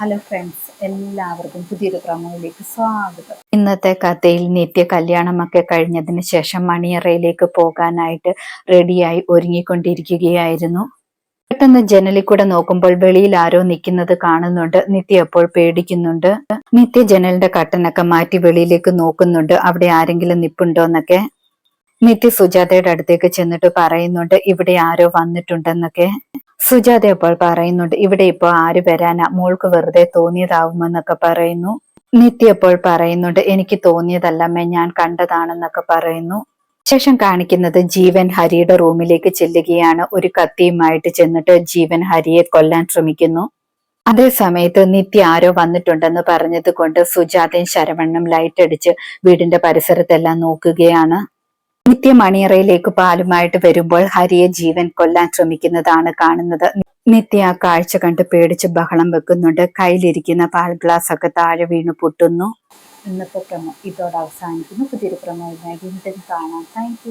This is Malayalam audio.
ഹലോ ഫ്രണ്ട്സ് എല്ലാവർക്കും പുതിയൊരു പ്രമോയിലേക്ക് സ്വാഗതം. ഇന്നത്തെ കഥയിൽ നിത്യ കല്യാണമൊക്കെ കഴിഞ്ഞതിന് ശേഷം മണിയറയിലേക്ക് പോകാനായിട്ട് റെഡിയായി ഒരുങ്ങിക്കൊണ്ടിരിക്കുകയായിരുന്നു. പെട്ടെന്ന് ജനലിൽ കൂടെ നോക്കുമ്പോൾ വെളിയിൽ ആരോ നിൽക്കുന്നത് കാണുന്നുണ്ട്. നിത്യ എപ്പോൾ പേടിക്കുന്നുണ്ട്? നിത്യ ജനലിന്റെ കട്ടനൊക്കെ മാറ്റി വെളിയിലേക്ക് നോക്കുന്നുണ്ട്. അവിടെ ആരെങ്കിലും നിപ്പുണ്ടോ എന്നൊക്കെ. നിത്യ സുജാതയുടെ അടുത്തേക്ക് ചെന്നിട്ട് പറയുന്നുണ്ട് ഇവിടെ ആരോ വന്നിട്ടുണ്ടെന്നൊക്കെ. സുജാത ഇപ്പോൾ പറയുന്നുണ്ട് ഇവിടെ ഇപ്പോ ആര് വരാനാ? മോൾക്ക് വെറുതെ തോന്നിയതാവുമെന്നൊക്കെ പറയുന്നു. നിത്യ ഇപ്പോൾ പറയുന്നുണ്ട് എനിക്ക് തോന്നിയതല്ലമ്മേ ഞാൻ കണ്ടതാണെന്നൊക്കെ പറയുന്നു. ശേഷം കാണിക്കുന്നത് ജീവൻ ഹരിയുടെ റൂമിലേക്ക് ചെല്ലുകയാണ്. ഒരു കത്തിയുമായിട്ട് ചെന്നിട്ട് ജീവൻ ഹരിയെ കൊല്ലാൻ ശ്രമിക്കുന്നു. അതേ സമയത്ത് നിത്യ ആരോ വന്നിട്ടുണ്ടെന്ന് പറഞ്ഞത് കൊണ്ട് സുജാതയും ശരവണ്ണും ലൈറ്റ് അടിച്ച് വീടിന്റെ പരിസരത്തെല്ലാം നോക്കുകയാണ്. നിത്യ മണിയറയിലേക്ക് പാലുമായിട്ട് വരുമ്പോൾ ഹരിയെ ജീവൻ കൊല്ലാൻ ശ്രമിക്കുന്നതാണ് കാണുന്നത്. നിത്യ ആ കാഴ്ച കണ്ട് പേടിച്ച് ബഹളം വെക്കുന്നുണ്ട്. കയ്യിലിരിക്കുന്ന പാൽ ഗ്ലാസ് ഒക്കെ താഴെ വീണ് പൊട്ടുന്നു. ഇന്നത്തെ പ്രമോ ഇതോടെ അവസാനിക്കുന്നു. പുതിയൊരു പ്രമോയുമായി വീണ്ടും കാണാം. താങ്ക്